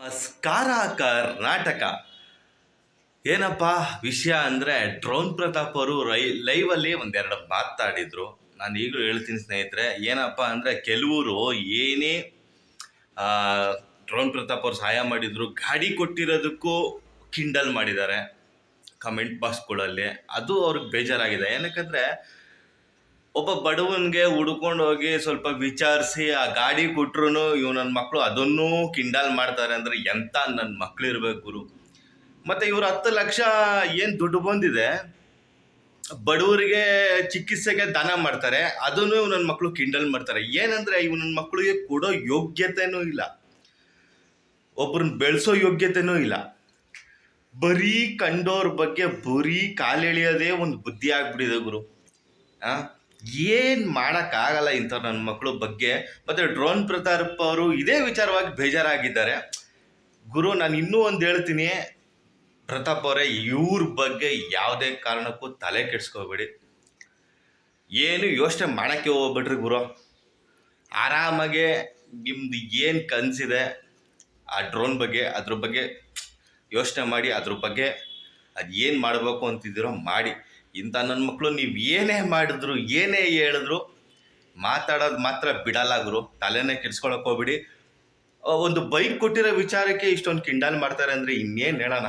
ನಮಸ್ಕಾರ ಕರ್ನಾಟಕ ಏನಪ್ಪ ವಿಷಯ ಅಂದರೆ ಡ್ರೋನ್ ಪ್ರತಾಪ್ ಅವರು ರೈ, ಲೈವಲ್ಲಿ ಒಂದೆರಡು ಮಾತಾಡಿದ್ರು. ನಾನು ಈಗಲೂ ಹೇಳ್ತೀನಿ ಸ್ನೇಹಿತರೆ, ಏನಪ್ಪ ಅಂದರೆ ಕೆಲವರು ಏನೇ ಡ್ರೋನ್ ಪ್ರತಾಪ್ ಅವ್ರು ಸಹಾಯ ಮಾಡಿದ್ರು, ಗಾಡಿ ಕೊಟ್ಟಿರೋದಕ್ಕೂ ಕಿಂಡಲ್ ಮಾಡಿದ್ದಾರೆ. ಕಮೆಂಟ್ ಬಾಕ್ಸ್ಗಳಲ್ಲಿ. ಅದು ಅವ್ರಿಗೆ ಬೇಜಾರಾಗಿದೆ. ಏನಕ್ಕಂದರೆ ಒಬ್ಬ ಬಡವನಿಗೆ ಹುಡ್ಕೊಂಡು ಹೋಗಿ ಸ್ವಲ್ಪ ವಿಚಾರಿಸಿ ಆ ಗಾಡಿ ಕೊಟ್ರು ಇವ್ ನನ್ನ ಮಕ್ಕಳು ಅದನ್ನೂ ಕಿಂಡಲ್ ಮಾಡ್ತಾರೆ ಅಂದರೆ ಎಂಥ ನನ್ನ ಮಕ್ಳು ಇರ್ಬೇಕು ಗುರು. ಮತ್ತು ಇವ್ರು ಹತ್ತು ಲಕ್ಷ ಏನು ದುಡ್ಡು ಬಂದಿದೆ, ಬಡವರಿಗೆ ಚಿಕಿತ್ಸೆಗೆ ದಾನ ಮಾಡ್ತಾರೆ, ಅದನ್ನು ಇವ್ ನನ್ನ ಮಕ್ಕಳು ಕಿಂಡಲ್ ಮಾಡ್ತಾರೆ. ಏನಂದರೆ ಇವ್ ನನ್ನ ಮಕ್ಕಳಿಗೆ ಕೊಡೋ ಯೋಗ್ಯತೆನೂ ಇಲ್ಲ. ಒಬ್ರನ್ನ ಬೆಳೆಸೋ ಯೋಗ್ಯತೆನೂ ಇಲ್ಲ. ಬರೀ ಕಂಡೋರ್ ಬಗ್ಗೆ ಬರೀ ಕಾಲೆಳೆಯೋದೇ ಒಂದು ಬುದ್ಧಿ ಆಗ್ಬಿಟ್ಟಿದೆ ಗುರು. ಆ? ಏನು ಮಾಡೋಕ್ಕಾಗಲ್ಲ ಇಂಥ ನನ್ನ ಮಕ್ಕಳು ಬಗ್ಗೆ. ಮತ್ತು ಡ್ರೋನ್ ಪ್ರತಾಪ್ ಅವರು ಇದೇ ವಿಚಾರವಾಗಿ ಬೇಜಾರಾಗಿದ್ದಾರೆ. ಗುರು, ನಾನು ಇನ್ನೂ ಒಂದು ಹೇಳ್ತೀನಿ. ಪ್ರತಾಪ್ ಅವರೇ, ಇವ್ರ ಬಗ್ಗೆ ಯಾವುದೇ ಕಾರಣಕ್ಕೂ ತಲೆ ಕೆಡಿಸ್ಕೋಬೇಡಿ. ಏನು ಯೋಚನೆ ಮಾಡೋಕ್ಕೆ ಹೋಗ್ಬೇಡ್ರಿ ಗುರು. ಆರಾಮಾಗೆ ನಿಮ್ದು ಏನು ಕನಸಿದೆ ಆ ಡ್ರೋನ್ ಬಗ್ಗೆ, ಅದ್ರ ಬಗ್ಗೆ ಯೋಚನೆ ಮಾಡಿ, ಅದ್ರ ಬಗ್ಗೆ ಅದು ಏನು ಮಾಡಬೇಕು ಅಂತಿದ್ದೀರೋ ಮಾಡಿ. ಇಂಥ ನನ್ನ ಮಕ್ಕಳು ನೀವು ಏನೇ ಮಾಡಿದ್ರು, ಏನೇ ಹೇಳಿದ್ರು, ಮಾತಾಡೋದು ಮಾತ್ರ ಬಿಡಲ್ಲ ಗುರು. ತಲೆನೇ ಕೆಡ್ಸ್ಕೊಳಕ್ ಹೋಗ್ಬಿಡಿ. ಒಂದು ಬೈಕ್ ಕೊಟ್ಟಿರೋ ವಿಚಾರಕ್ಕೆ ಇಷ್ಟೊಂದು ಕಿಂಡಾಲ್ ಮಾಡ್ತಾರೆ ಅಂದರೆ ಇನ್ನೇನು ಹೇಳೋಣ?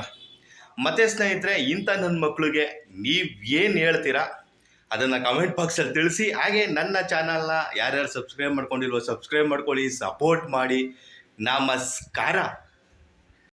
ಮತ್ತೆ ಸ್ನೇಹಿತರೆ, ಇಂಥ ನನ್ನ ಮಕ್ಕಳಿಗೆ ನೀವು ಏನು ಹೇಳ್ತೀರಾ? ಅದನ್ನು ಕಮೆಂಟ್ ಬಾಕ್ಸಲ್ಲಿ ತಿಳಿಸಿ. ಹಾಗೆ ನನ್ನ ಚಾನಲ್ನ ಯಾರ್ಯಾರು ಸಬ್ಸ್ಕ್ರೈಬ್ ಮಾಡ್ಕೊಂಡಿಲ್ವೋ ಸಬ್ಸ್ಕ್ರೈಬ್ ಮಾಡ್ಕೊಳ್ಳಿ ಸಪೋರ್ಟ್ ಮಾಡಿ. ನಮಸ್ಕಾರ.